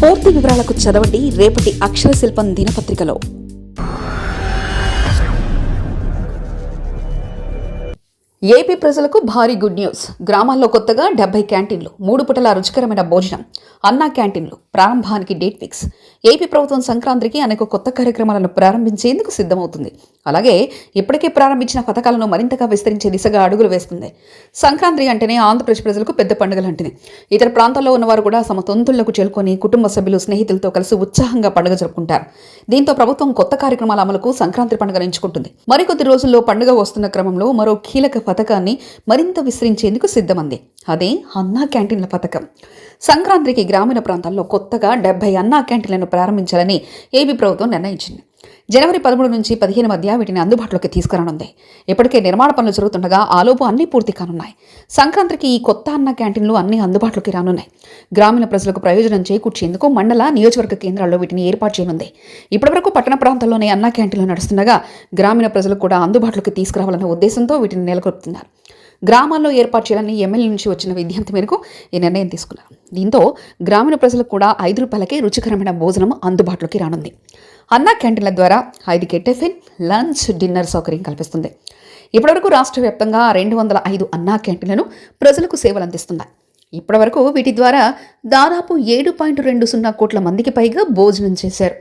పూర్తి వివరాలకు చదవండి రేపటి అక్షర శిల్పం దినపత్రికలో. ఏపీ ప్రజలకు భారీ గుడ్ న్యూస్. గ్రామాల్లో కొత్తగా డెబ్బై క్యాంటీన్లు మూడు పుటల రుచికరమైన భోజనం అన్నా క్యాంటీన్లు. ప్రారంభానికి డేట్ ఫిక్స్. ఏపీ ప్రభుత్వం సంక్రాంతికి అనేక కొత్త కార్యక్రమాలను ప్రారంభించేందుకు సిద్ధమవుతుంది. అలాగే ఇప్పటికే ప్రారంభించిన పథకాలను మరింతగా విస్తరించే దిశగా అడుగులు వేస్తుంది. సంక్రాంతి అంటేనే ఆంధ్రప్రదేశ్ ప్రజలకు పెద్ద పండుగ లాంటిది. ఇతర ప్రాంతాల్లో ఉన్నవారు కూడా తమ తొంతుళ్ళకు చేరుకొని కుటుంబ సభ్యులు స్నేహితులతో కలిసి ఉత్సాహంగా పండుగ జరుపుకుంటారు. దీంతో ప్రభుత్వం కొత్త కార్యక్రమాల అమలుకు సంక్రాంతి పండుగ ఎంచుకుంటుంది. మరికొద్ది రోజుల్లో పండుగ వస్తున్న క్రమంలో మరో కీలక పథకాన్ని మరింత విస్తరించేందుకు సిద్ధమంది. అదే అన్నా క్యాంటీన్ల పథకం. సంక్రాంతికి గ్రామీణ ప్రాంతాల్లో కొత్తగా డెబ్బై అన్నా క్యాంటీన్లను ప్రారంభించాలని ఏపీ ప్రభుత్వం నిర్ణయించింది. జనవరి పదమూడు నుంచి పదిహేను మధ్య వీటిని అందుబాటులోకి తీసుకురానుంది. ఇప్పటికే నిర్మాణ పనులు జరుగుతుండగా ఆలోపు అన్నీ పూర్తి కానున్నాయి. సంక్రాంతికి ఈ కొత్త అన్న క్యాంటీన్లు అన్నీ అందుబాటులోకి రానున్నాయి. గ్రామీణ ప్రజలకు ప్రయోజనం చేకూర్చేందుకు మండల నియోజకవర్గ కేంద్రాల్లో వీటిని ఏర్పాటు చేయనుంది. ఇప్పటివరకు పట్టణ ప్రాంతాల్లోనే అన్న క్యాంటీన్లు నడుస్తుండగా గ్రామీణ ప్రజలకు కూడా అందుబాటులోకి తీసుకురావాలన్న ఉద్దేశంతో వీటిని నెలకొల్పుతున్నారు. గ్రామాల్లో ఏర్పాటు చేయాలని ఎమ్మెల్యే నుంచి వచ్చిన విజ్ఞప్తి మేరకు ఈ నిర్ణయం తీసుకున్నారు. దీంతో గ్రామీణ ప్రజలకు కూడా ఐదు రూపాయలకే రుచికరమైన భోజనం అందుబాటులోకి రానుంది. అన్నా క్యాంటీన్ల ద్వారా ఐదుకే టిఫిన్ లంచ్ డిన్నర్ సౌకర్యం కల్పిస్తుంది. ఇప్పటివరకు రాష్ట్ర వ్యాప్తంగా రెండు వందల ఐదు అన్నా క్యాంటీన్లను ప్రజలకు సేవలు అందిస్తున్నాయి. ఇప్పటివరకు వీటి ద్వారా దాదాపు ఏడు పాయింట్ రెండు సున్నా కోట్ల మందికి పైగా భోజనం చేశారు.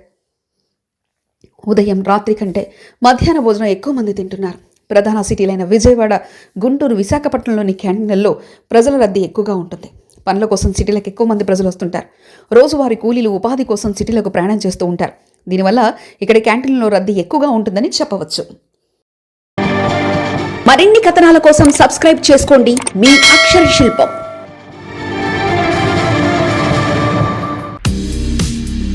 ఉదయం రాత్రి కంటే మధ్యాహ్న భోజనం ఎక్కువ మంది తింటున్నారు. ప్రధాన సిటీలైన విజయవాడ గుంటూరు విశాఖపట్నంలోని క్యాంటీన్లలో ప్రజల రద్దీ ఎక్కువగా ఉంటుంది. పనుల కోసం సిటీలకు ఎక్కువ మంది ప్రజలు వస్తుంటారు. రోజువారీ కూలీలు ఉపాధి కోసం సిటీలకు ప్రయాణం చేస్తూ ఉంటారు. దీనివల్ల ఇక్కడ క్యాంటీన్లో రద్దీ ఎక్కువగా ఉంటుందని చెప్పవచ్చు. మరిన్ని కథనాల కోసం సబ్స్క్రైబ్ చేసుకోండి. మీ అక్షర శిల్పం.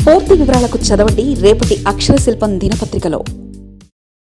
పూర్తి వివరాలకు చదవండి. రేపటి అక్షర శిల్పం దినపత్రికలో.